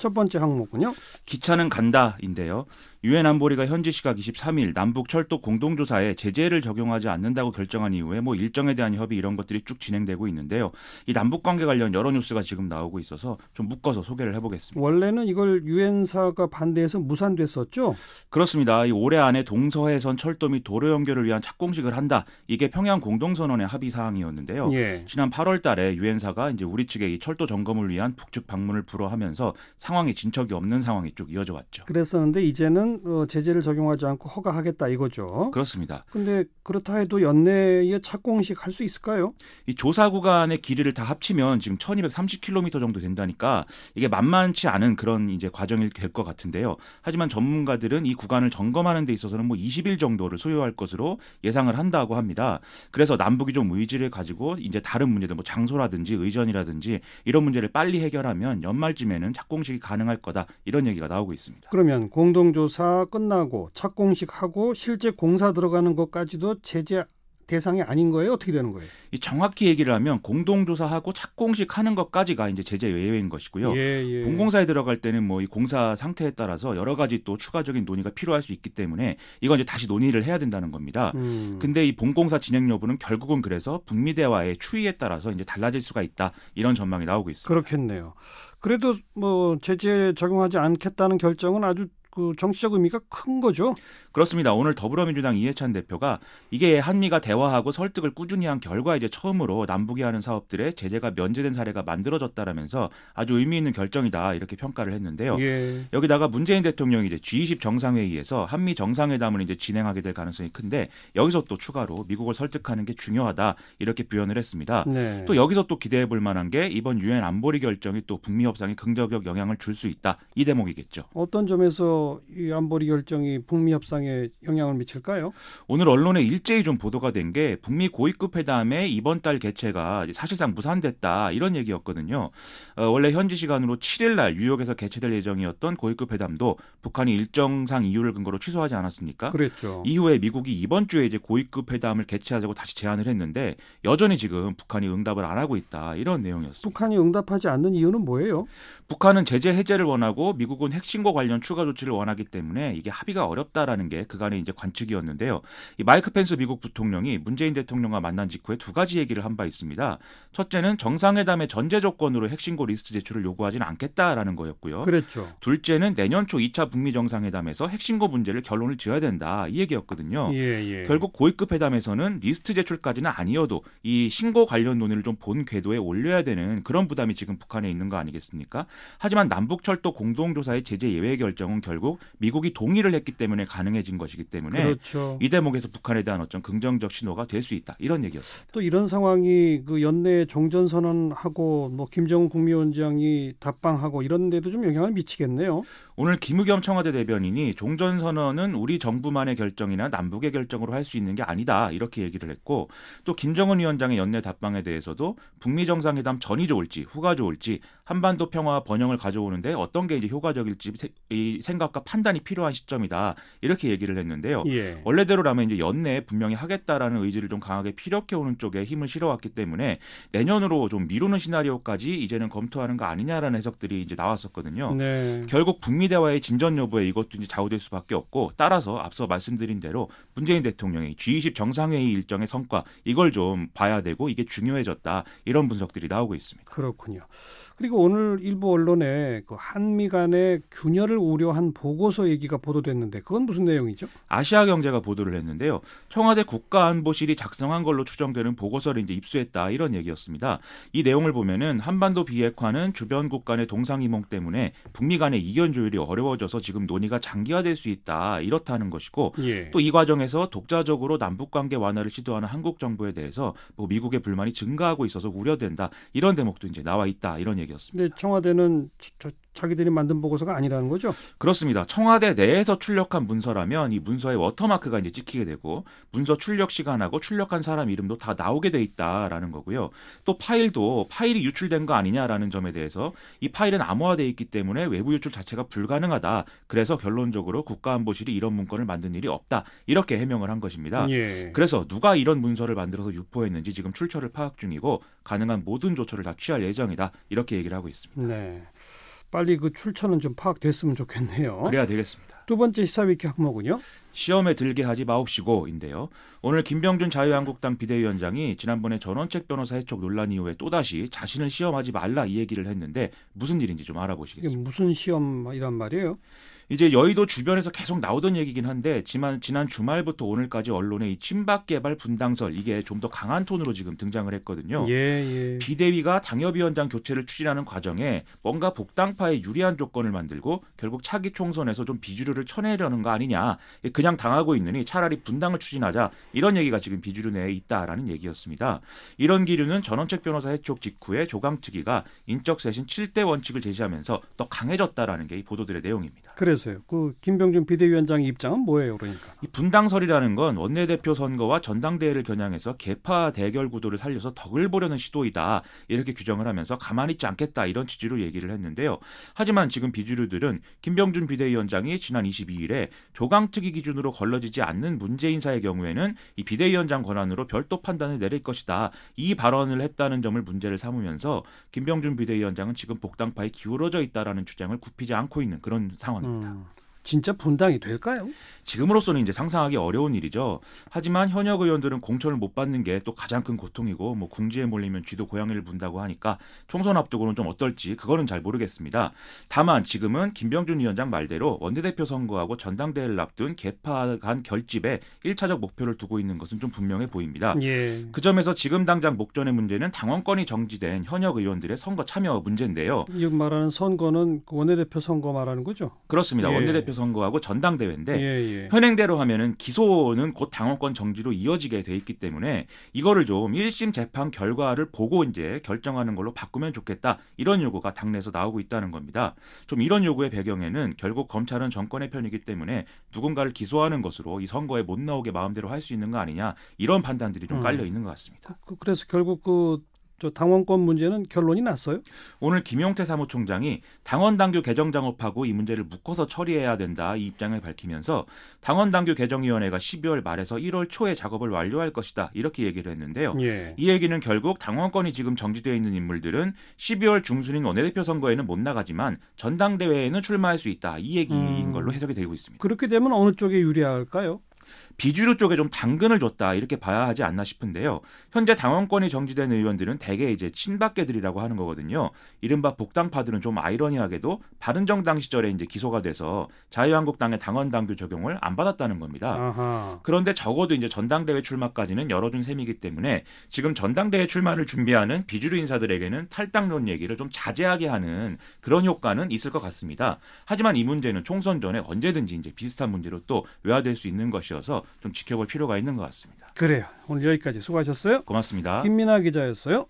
첫 번째 항목은요. 기차는 간다인데요. 유엔 안보리가 현지 시각 23일 남북 철도 공동조사에 제재를 적용하지 않는다고 결정한 이후에 뭐 일정에 대한 협의 이런 것들이 쭉 진행되고 있는데요. 이 남북 관계 관련 여러 뉴스가 지금 나오고 있어서 좀 묶어서 소개를 해보겠습니다. 원래는 이걸 유엔사가 반대해서 무산됐었죠. 그렇습니다. 이 올해 안에 동서해선 철도 및 도로 연결을 위한 착공식을 한다. 이게 평양 공동선언의 합의 사항이었는데요. 예. 지난 8월달에 유엔사가 이제 우리 측에 이 철도 점검을 위한 북측 방문을 불허하면서 상황이 진척이 없는 상황이 쭉 이어져 왔죠. 그랬었는데 이제는 어, 제재를 적용하지 않고 허가하겠다 이거죠. 그렇습니다. 근데 그렇다 해도 연내에 착공식 할 수 있을까요? 이 조사 구간의 길이를 다 합치면 지금 1230km 정도 된다니까 이게 만만치 않은 그런 이제 과정이 될 것 같은데요. 하지만 전문가들은 이 구간을 점검하는 데 있어서는 뭐 20일 정도를 소요할 것으로 예상을 한다고 합니다. 그래서 남북이 좀 의지를 가지고 이제 다른 문제들 뭐 장소라든지 의전이라든지 이런 문제를 빨리 해결하면 연말쯤에는 착공식이 가능할 거다 이런 얘기가 나오고 있습니다. 그러면 공동조사 끝나고 착공식 하고 실제 공사 들어가는 것까지도 제재 대상이 아닌 거예요? 어떻게 되는 거예요? 이 정확히 얘기를 하면 공동조사하고 착공식 하는 것까지가 이제 제재 외외인 것이고요. 예, 예. 본공사에 들어갈 때는 뭐 이 공사 상태에 따라서 여러 가지 또 추가적인 논의가 필요할 수 있기 때문에 이건 이제 다시 논의를 해야 된다는 겁니다. 음. 근데 이 본공사 진행 여부는 결국은 그래서 북미 대화의 추이에 따라서 이제 달라질 수가 있다 이런 전망이 나오고 있습니다. 그렇겠네요. 그래도 뭐 제재 적용하지 않겠다는 결정은 아주 그 정치적 의미가 큰 거죠. 그렇습니다. 오늘 더불어민주당 이해찬 대표가 이게 한미가 대화하고 설득을 꾸준히 한 결과 이제 처음으로 남북이 하는 사업들에 제재가 면제된 사례가 만들어졌다라면서 아주 의미 있는 결정이다 이렇게 평가를 했는데요. 예. 여기다가 문재인 대통령이 이제 G20 정상회의에서 한미 정상회담을 이제 진행하게 될 가능성이 큰데 여기서 또 추가로 미국을 설득하는 게 중요하다 이렇게 표현을 했습니다. 네. 또 여기서 또 기대해 볼 만한 게 이번 유엔 안보리 결정이 또 북미 협상에 긍정적 영향을 줄 수 있다 이 대목이겠죠. 어떤 점에서 이 안보리 결정이 북미 협상에 영향을 미칠까요? 오늘 언론에 일제히 좀 보도가 된 게 북미 고위급 회담의 이번 달 개최가 사실상 무산됐다 이런 얘기였거든요. 어, 원래 현지 시간으로 7일 날 뉴욕에서 개최될 예정이었던 고위급 회담도 북한이 일정상 이유를 근거로 취소하지 않았습니까? 그랬죠. 이후에 미국이 이번 주에 이제 고위급 회담을 개최하자고 다시 제안을 했는데 여전히 지금 북한이 응답을 안 하고 있다 이런 내용이었습니다. 북한이 응답하지 않는 이유는 뭐예요? 북한은 제재 해제를 원하고 미국은 핵심과 관련 추가 조치를 원하기 때문에 이게 합의가 어렵다라는 게 그간의 이제 관측이었는데요. 이 마이크 펜스 미국 부통령이 문재인 대통령과 만난 직후에 두 가지 얘기를 한 바 있습니다. 첫째는 정상회담의 전제 조건으로 핵신고 리스트 제출을 요구하지는 않겠다라는 거였고요. 그랬죠. 둘째는 내년 초 2차 북미 정상회담에서 핵신고 문제를 결론을 지어야 된다 이 얘기였거든요. 예, 예. 결국 고위급 회담에서는 리스트 제출까지는 아니어도 이 신고 관련 논의를 좀 본 궤도에 올려야 되는 그런 부담이 지금 북한에 있는 거 아니겠습니까? 하지만 남북철도 공동조사의 제재 예외 결정은 결국 미국이 동의를 했기 때문에 가능해진 것이기 때문에 그렇죠. 이 대목에서 북한에 대한 어떤 긍정적 신호가 될 수 있다 이런 얘기였습니다. 또 이런 상황이 그 연내 종전 선언하고 뭐 김정은 국무위원장이 답방하고 이런 데도 좀 영향을 미치겠네요. 오늘 김의겸 청와대 대변인이 종전 선언은 우리 정부만의 결정이나 남북의 결정으로 할 수 있는 게 아니다 이렇게 얘기를 했고 또 김정은 위원장의 연내 답방에 대해서도 북미 정상회담 전이 좋을지 후가 좋을지 한반도 평화 번영을 가져오는데 어떤 게 이제 효과적일지 세- 이 생각과 판단이 필요한 시점이다 이렇게 얘기를 했는데요. 예. 원래대로라면 이제 연내에 분명히 하겠다라는 의지를 좀 강하게 피력해 오는 쪽에 힘을 실어왔기 때문에 내년으로 좀 미루는 시나리오까지 이제는 검토하는 거 아니냐라는 해석들이 이제 나왔었거든요. 네. 결국 북미 대화의 진전 여부에 이것도 이제 좌우될 수밖에 없고 따라서 앞서 말씀드린 대로 문재인 대통령의 G20 정상회의 일정의 성과 이걸 좀 봐야 되고 이게 중요해졌다 이런 분석들이 나오고 있습니다. 그렇군요. 그리고 오늘 일부 언론에 그 한미 간의 균열을 우려한 보고서 얘기가 보도됐는데 그건 무슨 내용이죠? 아시아 경제가 보도를 했는데요. 청와대 국가안보실이 작성한 걸로 추정되는 보고서를 이제 입수했다 이런 얘기였습니다. 이 내용을 보면은 한반도 비핵화는 주변국 간의 동상이몽 때문에 북미 간의 이견 조율이 어려워져서 지금 논의가 장기화될 수 있다 이렇다는 것이고 예. 또이 과정에서 독자적으로 남북 관계 완화를 시도하는 한국 정부에 대해서 뭐 미국의 불만이 증가하고 있어서 우려된다 이런 대목도 이제 나와 있다 이런 얘기였습니다. 근데 청와대는 저- 저- 자기들이 만든 보고서가 아니라는 거죠? 그렇습니다. 청와대 내에서 출력한 문서라면 이 문서에 워터마크가 이제 찍히게 되고 문서 출력 시간하고 출력한 사람 이름도 다 나오게 돼 있다라는 거고요. 또 파일도 파일이 유출된 거 아니냐라는 점에 대해서 이 파일은 암호화돼 있기 때문에 외부 유출 자체가 불가능하다. 그래서 결론적으로 국가안보실이 이런 문건을 만든 일이 없다. 이렇게 해명을 한 것입니다. 예. 그래서 누가 이런 문서를 만들어서 유포했는지 지금 출처를 파악 중이고 가능한 모든 조처를 다 취할 예정이다. 이렇게 얘기를 하고 있습니다. 네. 빨리 그 출처는 좀 파악됐으면 좋겠네요. 그래야 되겠습니다. 두 번째 시사위키 항목은요. 시험에 들게 하지 마옵시고인데요. 오늘 김병준 자유한국당 비대위원장이 지난번에 전원책 변호사 해촉 논란 이후에 또다시 자신을 시험하지 말라 이 얘기를 했는데 무슨 일인지 좀 알아보시겠습니다. 무슨 시험이란 말이에요? 이제 여의도 주변에서 계속 나오던 얘기긴 한데 지만 지난 주말부터 오늘까지 언론에 이 친박 개발 분당설 이게 좀 더 강한 톤으로 지금 등장을 했거든요. 예, 예. 비대위가 당협위원장 교체를 추진하는 과정에 뭔가 복당파에 유리한 조건을 만들고 결국 차기 총선에서 좀 비주류를 쳐내려는 거 아니냐. 그냥 당하고 있느니 차라리 분당을 추진하자. 이런 얘기가 지금 비주류 내에 있다라는 얘기였습니다. 이런 기류는 전원책 변호사 해촉 직후에 조강특위가 인적 쇄신 7대 원칙을 제시하면서 더 강해졌다라는 게 이 보도들의 내용입니다. 그래서요. 그 김병준 비대위원장 입장은 뭐예요, 그러니까? 이 분당설이라는 건 원내대표 선거와 전당대회를 겨냥해서 개파 대결 구도를 살려서 덕을 보려는 시도이다 이렇게 규정을 하면서 가만히 있지 않겠다 이런 취지로 얘기를 했는데요. 하지만 지금 비주류들은 김병준 비대위원장이 지난 22일에 조강특위 기준으로 걸러지지 않는 문제 인사의 경우에는 이 비대위원장 권한으로 별도 판단을 내릴 것이다 이 발언을 했다는 점을 문제를 삼으면서 김병준 비대위원장은 지금 복당파에 기울어져 있다라는 주장을 굽히지 않고 있는 그런 상황 입니다. 음, 진짜 분당이 될까요? 지금으로서는 이제 상상하기 어려운 일이죠. 하지만 현역 의원들은 공천을 못 받는 게 또 가장 큰 고통이고 뭐 궁지에 몰리면 쥐도 고양이를 문다고 하니까 총선 앞두고는 좀 어떨지 그거는 잘 모르겠습니다. 다만 지금은 김병준 위원장 말대로 원내대표 선거하고 전당대회를 앞둔 개파 간 결집에 1차적 목표를 두고 있는 것은 좀 분명해 보입니다. 예. 그 점에서 지금 당장 목전의 문제는 당원권이 정지된 현역 의원들의 선거 참여 문제인데요. 이 말하는 선거는 그 원내대표 선거 말하는 거죠? 그렇습니다. 예. 원내대표 선거하고 전당대회인데 예, 예. 현행대로 하면은 기소는 곧 당원권 정지로 이어지게 돼 있기 때문에 이거를 좀 1심 재판 결과를 보고 이제 결정하는 걸로 바꾸면 좋겠다. 이런 요구가 당내에서 나오고 있다는 겁니다. 좀 이런 요구의 배경에는 결국 검찰은 정권의 편이기 때문에 누군가를 기소하는 것으로 이 선거에 못 나오게 마음대로 할 수 있는 거 아니냐. 이런 판단들이 좀 음. 깔려 있는 것 같습니다. 그, 그래서 결국 그 저 당원권 문제는 결론이 났어요? 오늘 김용태 사무총장이 당원 당규 개정 작업하고 이 문제를 묶어서 처리해야 된다 이 입장을 밝히면서 당원 당규 개정위원회가 12월 말에서 1월 초에 작업을 완료할 것이다 이렇게 얘기를 했는데요. 예. 이 얘기는 결국 당원권이 지금 정지되어 있는 인물들은 12월 중순인 원내대표 선거에는 못 나가지만 전당대회에는 출마할 수 있다 이 얘기인 음. 걸로 해석이 되고 있습니다. 그렇게 되면 어느 쪽에 유리할까요? 비주류 쪽에 좀 당근을 줬다 이렇게 봐야 하지 않나 싶은데요. 현재 당원권이 정지된 의원들은 대개 이제 친박계들이라고 하는 거거든요. 이른바 복당파들은 좀 아이러니하게도 바른정당 시절에 이제 기소가 돼서 자유한국당의 당원 당규 적용을 안 받았다는 겁니다. 아하. 그런데 적어도 이제 전당대회 출마까지는 열어준 셈이기 때문에 지금 전당대회 출마를 준비하는 비주류 인사들에게는 탈당론 얘기를 좀 자제하게 하는 그런 효과는 있을 것 같습니다. 하지만 이 문제는 총선 전에 언제든지 이제 비슷한 문제로 또 외화될 수 있는 것이 어서 좀 지켜볼 필요가 있는 것 같습니다. 그래요. 오늘 여기까지 수고하셨어요. 고맙습니다. 김민아 기자였어요.